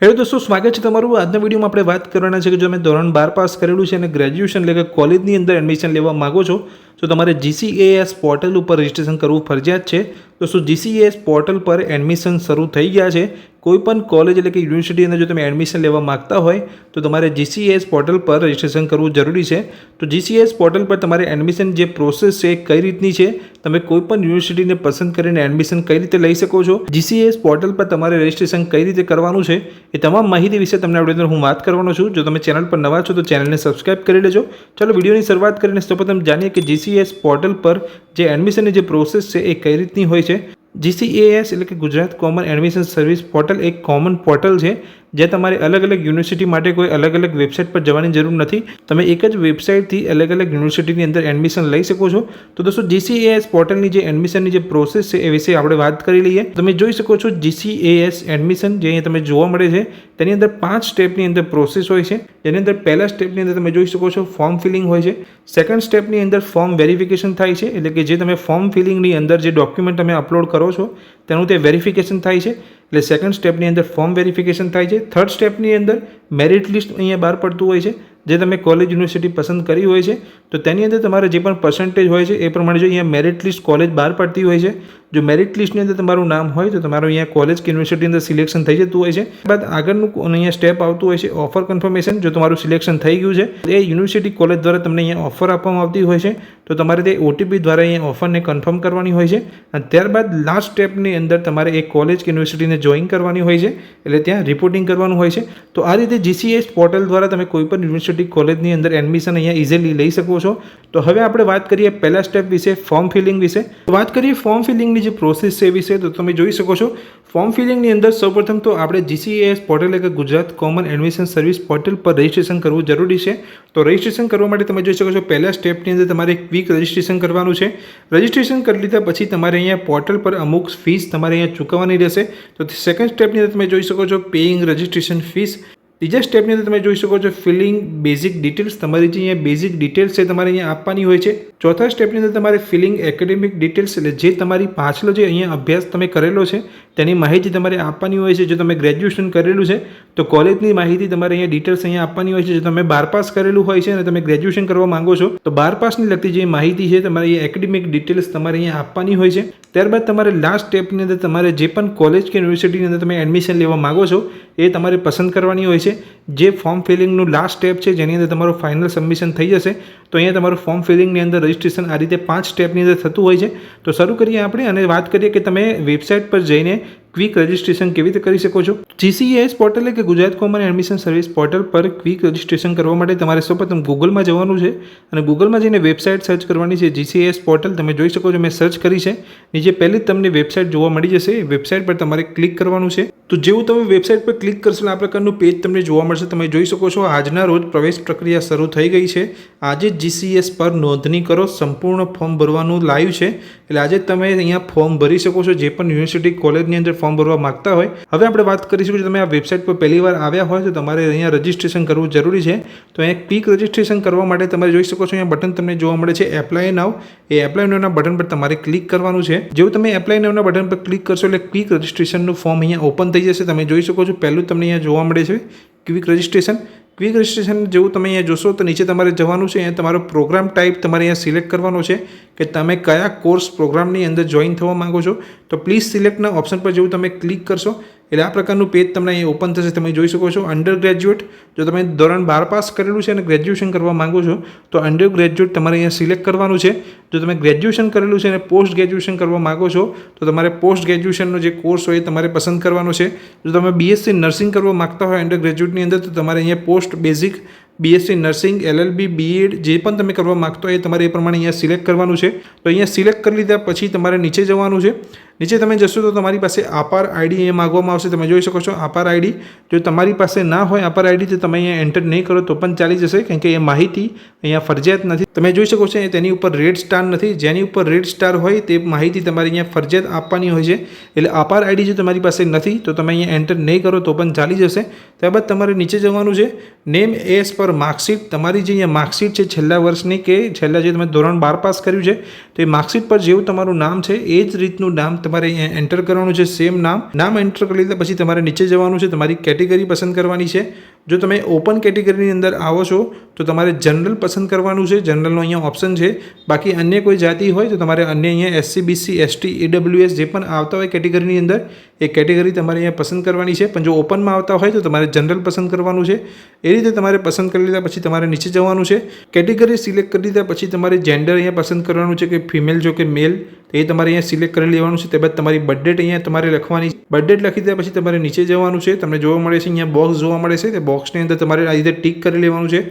Hello દોસ્તો, સ્વાગત છે તમારું. આજના વિડીયોમાં આપણે વાત કરવાના છે કે જો તમે ધોરણ બાર પાસ કરેલું છે અને ગ્રેજ્યુએશન એટલે કે કોલેજની અંદર એડમિશન લેવા માગો છો તો તમારે જીસીએએસ પોર્ટલ ઉપર રજિસ્ટ્રેશન કરવું ફરજિયાત છે. દોસ્તો જીસીએએસ પોર્ટલ પર એડમિશન શરૂ થઈ ગયા છે? કોઈપણ કોલેજ એટલે કે યુનિવર્સિટી અંદર જો તમે એડમિશન લેવા માગતા હોય, તો તમારે જીસીએસ પોર્ટલ પર રજિસ્ટ્રેશન કરવું જરૂરી છે. તો જીસીએસ પોર્ટલ પર તમારે એડમિશન જે પ્રોસેસ છે કઈ રીતની છે? તમે કોઈપણ યુનિવર્સિટીને પસંદ કરીને એડમિશન કઈ રીતે લઈ શકો છો? જીસીએસ પોર્ટલ પર તમારે રજિસ્ટ્રેશન કઈ રીતે કરવાનું છે? એ તમામ માહિતી વિશે તમને આપણે અંદર હું વાત કરવાનો છું. જો તમે ચેનલ પર નવા છો તો ચેનલને સબસ્ક્રાઇબ કરી લેજો. ચાલો વિડીયોની શરૂઆત કરીને સૌપ્રથમ જાણીએ કે જીસીએસ પોર્ટલ પર જે એડમિશનની જે પ્રોસેસ છે એ કઈ રીતની હોય છે? જીસીએએસ એટલે કે Gujarat common admission service portal એક કોમન પોર્ટલ છે. જે તમારે અલગ અલગ યુનિવર્સિટી માટે કોઈ અલગ અલગ વેબસાઇટ પર જવાની જરૂર નથી. તમે એક જ વેબસાઇટથી અલગ અલગ યુનિવર્સિટીની અંદર એડમિશન લઈ શકો છો. તો દોસ્તો જીસીએએસ પોર્ટલની જે એડમિશનની જે પ્રોસેસ છે એ વિશે આપણે વાત કરી લઈએ. તમે જોઈ શકો છો જીસીએએસ એડમિશન જે અહીંયા તમે જોવા મળે છે, તેની અંદર પાંચ સ્ટેપની અંદર પ્રોસેસ હોય છે. જેની અંદર પહેલા સ્ટેપની અંદર તમે જોઈ શકો છો ફોર્મ ફિલિંગ હોય છે. સેકન્ડ સ્ટેપની અંદર ફોર્મ વેરિફિકેશન થાય છે. એટલે કે જે તમે ફોર્મ ફિલિંગની અંદર જે ડોક્યુમેન્ટ તમે અપલોડ કરો છો, તેનું તે વેરિફિકેશન થાય છે. એટલે સેકન્ડ સ્ટેપની અંદર ફોર્મ વેરિફિકેશન થાય છે. થર્ડ સ્ટેપની અંદર મેરિટ લિસ્ટ અહીંયા બહાર પડતું હોય છે, જે તમે કોલેજ યુનિવર્સિટી પસંદ કરી હોય છે, તો તેની અંદર તમારે જે પણ પર્સન્ટેજ હોય છે, એ પ્રમાણે જો અહીંયા મેરિટ લિસ્ટ કોલેજ બહાર પડતી હોય છે જો મેરિટ લિસ્ટની અંદર તમારું નામ હોય તો તમારું અહીંયા કોલેજ કે યુનિવર્સિટી અંદર સિલેક્શન થઈ જતું હોય છે. બાદ આગળનું અહીંયા સ્ટેપ આવતું હોય છે ઓફર કન્ફર્મેશન જો તમારું સિલેક્શન થઈ ગયું છે એ યુનિવર્સિટી કોલેજ દ્વારા તમને અહીંયા ઓફર આપવામાં આવતી હોય છે. તો તમારે તે ઓટીપી દ્વારા અહીંયા ઓફરને કન્ફર્મ કરવાની હોય છે. અને ત્યારબાદ લાસ્ટ સ્ટેપની અંદર તમારે એ કોલેજ કે યુનિવર્સિટીને જોઈન કરવાની હોય છે. એટલે ત્યાં રિપોર્ટિંગ કરવાનું હોય છે. તો આ રીતે જીસીએસ પોર્ટલ દ્વારા તમે કોઈ પણ યુનિવર્સિટી કોલેજની અંદર એડમિશન અહીંયા ઇઝીલી લઈ શકો છો. તો હવે આપણે વાત કરીએ પહેલા સ્ટેપ વિશે ફોર્મ ફિલિંગ વિશે. વાત કરીએ ફોર્મ ફિલિંગની જે પ્રોસેસ છે એ વિશે તો તમે જોઈ શકો છો. ફોર્મ ફિલિંગની અંદર સૌપ્રથમ તો આપણે જીસીએસ પોર્ટલ એટલે Gujarat common admission service portal પર રજિસ્ટ્રેશન કરવું જરૂરી છે. તો રજિસ્ટ્રેશન કરવા માટે તમે જોઈ શકો છો, પહેલા સ્ટેપની અંદર તમારે ક્વિક રજિસ્ટ્રેશન કરવાનું છે. રજિસ્ટ્રેશન કરી લીધા પછી તમારે અહીંયા પોર્ટલ પર અમુક ફીસ તમારે અહીંયા ચૂકવવાની રહેશે. તો સેકન્ડ સ્ટેપની અંદર તમે જોઈ શકો છો પેઇંગ રજિસ્ટ્રેશન ફીસ ત્રીજા સ્ટેપની અંદર તમે જોઈ શકો છો ફિલિંગ બેઝિક ડિટેલ્સ તમારી જે અહીંયા બેઝિક ડિટેલ્સ છે તમારે અહીંયા આપવાની હોય છે. ચોથા સ્ટેપની અંદર તમારે ફિલિંગ એકેડેમિક ડિટેલ્સ એટલે જે તમારી પાછલો જે અહીંયા અભ્યાસ તમે કરેલો છે, તેની માહિતી તમારે આપવાની હોય છે, જો તમે ગ્રેજ્યુએશન કરેલું છે, તો કોલેજની માહિતી તમારે અહીંયા ડિટેલ્સ અહીંયા આપવાની હોય છે, જો તમે બાર પાસ કરેલું હોય છે અને તમે ગ્રેજ્યુએશન કરવા માંગો છો, તો બાર પાસની લગતી જે માહિતી છે તમારે અહીંયા એકેડેમિક ડિટેલ્સ તમારે અહીંયા આપવાની હોય છે. ત્યારબાદ તમારે લાસ્ટ સ્ટેપની અંદર તમારે જે પણ કોલેજ કે યુનિવર્સિટીની અંદર તમે એડમિશન લેવા માગો છો, એ તમારે પસંદ કરવાની હોય છે. જે ફોર્મ ફિલિંગનું લાસ્ટ સ્ટેપ છે, જેની અંદર તમારું ફાઇનલ સબમિશન થઈ જશે, તો અહીંયા તમારું ફોર્મ ફિલિંગની અંદર રજિસ્ટ્રેશન આ રીતે પાંચ સ્ટેપની અંદર થતું હોય છે. તો શરૂ કરીએ આપણે અને વાત કરીએ કે તમે વેબસાઇટ પર જઈને ક્વિક રજિસ્ટ્રેશન કેવી રીતે કરી શકો છો? જીસીએસ પોર્ટલ એટલે કે Gujarat common admission service portal પર ક્વિક રજિસ્ટ્રેશન કરવા માટે તમારે સૌપ્રથમ ગૂગલમાં જવાનું છે અને ગૂગલમાં જઈને વેબસાઇટ સર્ચ કરવાની છે જીસીએસ પોર્ટલ તમે જોઈ શકો છો મેં સર્ચ કરી છે. નીચે પહેલી જ તમને વેબસાઇટ જોવા મળી જશે. વેબસાઇટ પર તમારે ક્લિક કરવાનું છે. તો જેવું તમે વેબસાઇટ પર ક્લિક કરશો આ પ્રકારનું પેજ તમને જોવા મળશે, તમે જોઈ શકો છો આજના રોજ પ્રવેશ પ્રક્રિયા શરૂ થઈ ગઈ છે. આજે જીસીએસ પર નોંધણી કરો, સંપૂર્ણ ફોર્મ ભરવાનું લાઈવ છે. એટલે આજે તમે અહીંયા ફોર્મ ભરી શકો છો, જે પણ યુનિવર્સિટી કોલેજની અંદર ફોર્મ ભરવા માગતા હોય. હવે આપણે વાત કરીશું કે તમે આ વેબસાઇટ પર પહેલી વાર આવ્યા હોય તો તમારે અહીંયા રજિસ્ટ્રેશન કરવું જરૂરી છે. તો અહીંયા ક્વિક રજિસ્ટ્રેશન કરવા માટે તમે જોઈ શકો છો, અહીંયા બટન તમને જોવા મળે છે એપ્લાય નાવ એ એપ્લાય નાવના બટન પર તમારે ક્લિક કરવાનું છે. જેવું તમે એપ્લાય નાવના બટન પર ક્લિક કરશો એટલે ક્વિક રજિસ્ટ્રેશનનું ફોર્મ અહીંયા ઓપન થઈ જશે, તમે જોઈ શકો છો. પહેલું તમને અહીંયા જોવા મળે છે ક્વિક રજિસ્ટ્રેશન ક્વિક રજિસ્ટ્રેશન જેવું તમે અહીંયા જોશો તો નીચે તમારે જવાનું છે. અહીંયા તમારો પ્રોગ્રામ ટાઈપ તમારે અહીંયા સિલેક્ટ કરવાનો છે કે તમે કયા કોર્સ પ્રોગ્રામની અંદર જોઈન થવા માંગો છો. તો પ્લીઝ સિલેક્ટના ઓપ્શન પર જેવું, તમે ક્લિક કરશો. એટલે આ પ્રકારનું પેજ તમને અહીં ઓપન થશે, તમે જોઈ શકો છો. અંડર ગ્રેજ્યુએટ જો તમે ધોરણ બાર પાસ કરેલું છે અને ગ્રેજ્યુએશન કરવા માગો છો, તો અંડર ગ્રેજ્યુએટ તમારે અહીંયા સિલેક્ટ કરવાનું છે. જો તમે ગ્રેજ્યુએશન કરેલું છે અને પોસ્ટ ગ્રેજ્યુએશન કરવા માગો છો, તો તમારે પોસ્ટ ગ્રેજ્યુએશનનો જે કોર્સ હોય એ તમારે પસંદ કરવાનો છે. જો તમે બીએસસી નર્સિંગ કરવા માગતા હોય અંડર ગ્રેજ્યુએટની અંદર, તો તમારે અહીંયા post basic BSc nursing LLB BEd જે પણ તમે કરવા માગતો એ તમારે એ પ્રમાણે અહીંયા સિલેક્ટ કરવાનું છે. તો અહીંયા સિલેક્ટ કરી લીધા પછી તમારે નીચે જવાનું છે. નીચે તમે જશો તો તમારી પાસે આપાર આઈડી એ માગવામાં આવશે. તમે જોઈ શકો છો આપાર આઈડી જો તમારી પાસે ના હોય આપાર આઈડી તો તમે અહીંયા એન્ટર નહીં કરો તો પણ ચાલી જશે, કારણ કે એ માહિતી અહીંયા ફરજિયાત નથી. તમે જોઈ શકો છો તેની ઉપર રેડ સ્ટાર નથી. જેની ઉપર રેડ સ્ટાર હોય તે માહિતી તમારે અહીંયા ફરજિયાત આપવાની હોય છે. એટલે આપાર આઈડી જો તમારી પાસે નથી તો તમે અહીંયા એન્ટર નહીં કરો તો પણ ચાલી જશે. ત્યારબાદ તમારે નીચે જવાનું છે. Name as per your marksheet, તમારી જે અહીંયા માર્કશીટ છે છેલ્લા વર્ષની કે છેલ્લા જે તમે ધોરણ બાર પાસ કર્યું છે, તો એ માર્કશીટ પર જેવું તમારું નામ છે, એ જ રીતનું નામ તમારે અહીંયા એન્ટર કરવાનું છે સેમ નામ. નામ એન્ટર કરી લીધા પછી તમારે નીચે જવાનું છે, તમારી કેટેગરી પસંદ કરવાની છે. જો તમે ઓપન કેટેગરીની અંદર આવો છો, તો તમારે જનરલ પસંદ કરવાનું છે. જનરલનો અહીંયા ઓપ્શન છે. બાકી અન્ય કોઈ જાતિ હોય, તો તમારે અન્ય અહીંયા એસસી બીસી એસટી ઈડબ્લ્યુએસ જે પણ આવતા હોય કેટેગરીની અંદર, એ કેટેગરી તમારે અહીંયા પસંદ કરવાની છે. પણ જો ઓપનમાં આવતા હોય, તો તમારે જનરલ પસંદ કરવાનું છે. એ રીતે તમારે પસંદ કરી લીધા પછી તમારે નીચે જવાનું છે. કેટેગરી સિલેક્ટ કરી લીધા પછી તમારે જેન્ડર અહીંયા પસંદ કરવાનું છે કે ફિમેલ જો કે મેલ તો એ તમારે અહીંયા સિલેક્ટ કરી લેવાનું છે. ત્યારબાદ તમારી બર્થડેટ અહીંયા તમારે લખવાની બર્થડેટ લખી દીધા પછી તમારે નીચે જવાનું છે. તમને જોવા મળે છે અહીંયા બોક્સ જોવા મળે છે. તે બોક્સની અંદર તમારે આ રીતે ટીક કરી લેવાનું છે.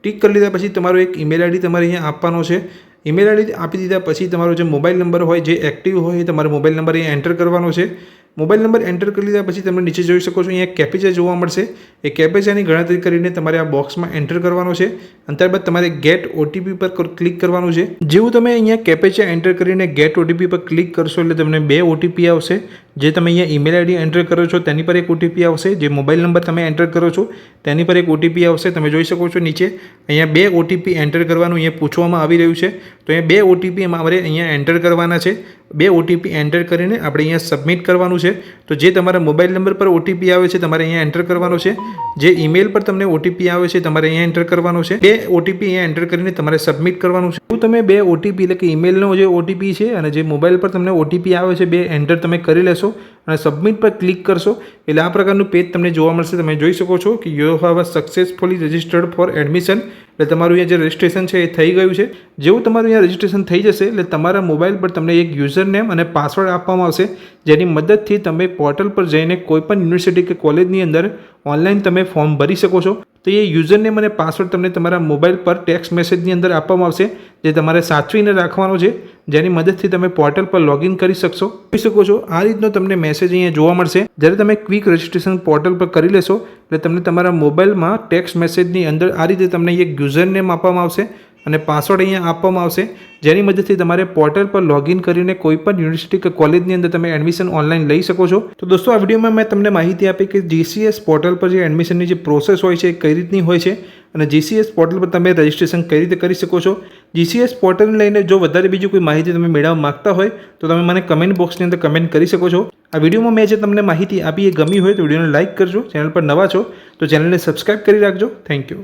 ટીક કરી લીધા પછી તમારો એક ઈમેલ આઈડી તમારે અહીંયા આપવાનો છે. ઈમેલ આઈડી આપી દીધા પછી તમારો જે મોબાઈલ નંબર હોય, જે એક્ટિવ હોય, એ તમારો મોબાઈલ નંબર અહીંયા એન્ટર કરવાનો છે. મોબાઈલ નંબર એન્ટર કરી લીધા પછી તમે નીચે જોઈ શકો છો, અહીંયા કેપેચા જોવા મળશે. એ કેપેચાની ગણતરી કરીને તમારે આ બોક્સમાં એન્ટર કરવાનો છે. અને ત્યારબાદ તમારે ગેટ ઓટીપી પર ક્લિક કરવાનું છે. જેવું તમે અહીંયા કેપેચા એન્ટર કરીને ગેટ ઓટીપી પર ક્લિક કરશો એટલે તમને બે ઓટીપી આવશે. જે તમે અહીંયા ઈમેલ આઈડી એન્ટર કરો છો તેની પર એક ઓટીપી આવશે જે મોબાઈલ નંબર તમે એન્ટર કરો છો તેની પર એક ઓટીપી આવશે તમે જોઈ શકો છો નીચે અહીંયા બે ઓટીપી એન્ટર કરવાનું અહીંયા પૂછવામાં આવી રહ્યું છે તો અહીંયા બે ઓટીપી અમારે અહીંયા એન્ટર કરવાના છે બે ઓટીપી એન્ટર કરીને આપણે અહીંયા સબમિટ કરવાનું છે તો જે તમારા મોબાઈલ નંબર પર ઓટીપી આવે છે તમારે અહીંયા એન્ટર કરવાનો છે જે ઈમેલ પર તમને ઓટીપી આવે છે તમારે અહીંયા એન્ટર કરવાનો છે બે ઓટીપી અહીંયા એન્ટર કરીને તમારે સબમિટ કરવાનું છે શું તમે બે ઓટીપી એટલે કે ઈમેલનો જે ઓટીપી છે અને જે મોબાઈલ પર તમને ઓટીપી આવે છે બે એન્ટર તમે કરી લેશો અને સબમિટ પર ક્લિક કરશો. એટલે આ પ્રકારનું પેજ તમને જોવા મળશે. તમે જોઈ શકો છો કે you have successfully registered for admission એટલે તમારું અહીંયા જે રજિસ્ટ્રેશન છે એ થઈ ગયું છે. જેવું તમારું અહીંયા રજિસ્ટ્રેશન થઈ જશે, એટલે તમારા મોબાઈલ પર તમને એક યુઝર નેમ અને પાસવર્ડ આપવામાં આવશે. જેની મદદથી તમે પોર્ટલ પર જઈને કોઈપણ યુનિવર્સિટી કે કોલેજની અંદર ઓનલાઈન તમે ફોર્મ ભરી શકો છો. તો એ યુઝર નેમ અને પાસવર્ડ તમને તમારા મોબાઈલ પર ટેક્સ્ટ મેસેજની અંદર આપવામાં આવશે, જે તમારે સાચવીને રાખવાનો છે. જેની મદદથી તમે પોર્ટલ પર લોગિન કરી શકશો. જોઈ શકો છો, આ રીતનો તમને મેસેજ અહીંયા જોવા મળશે. જ્યારે તમે ક્વિક રજિસ્ટ્રેશન પોર્ટલ પર કરી લેશો, એટલે તમને તમારા મોબાઈલમાં ટેક્સ્ટ મેસેજની અંદર આ રીતે તમને એક યુઝર નેમ આપવામાં આવશે. અને પાસવર્ડ અહીંયા આપવામાં આવશે. જેની મદદથી તમારે પોર્ટલ પર લોગિન કરીને કોઈ પણ યુનિવર્સિટી કે કોલેજની અંદર તમે એડમિશન ઓનલાઈન લઈ શકો છો. તો દોસ્તો, આ વિડીયોમાં મેં તમને માહિતી આપી કે જીસીએસ પોર્ટલ પર જે એડમિશનની જે પ્રોસેસ હોય છે, એ કઈ રીતની હોય છે અને જીસીએસ પોર્ટલ પર તમે રજિસ્ટ્રેશન કઈ રીતે કરી શકો છો. જીસીએસ પોર્ટલને લઈને જો વધારે બીજી કોઈ માહિતી તમે મેળવવા માંગતા હોય, તો તમે મને કમેન્ટ બોક્સની અંદર કમેન્ટ કરી શકો છો. આ વિડીયોમાં મેં જે તમને માહિતી આપી એ ગમી હોય તો વિડીયોને લાઇક કરજો, ચેનલ પર નવા છો તો ચેનલને સબસ્ક્રાઇબ કરી રાખજો. Thank you.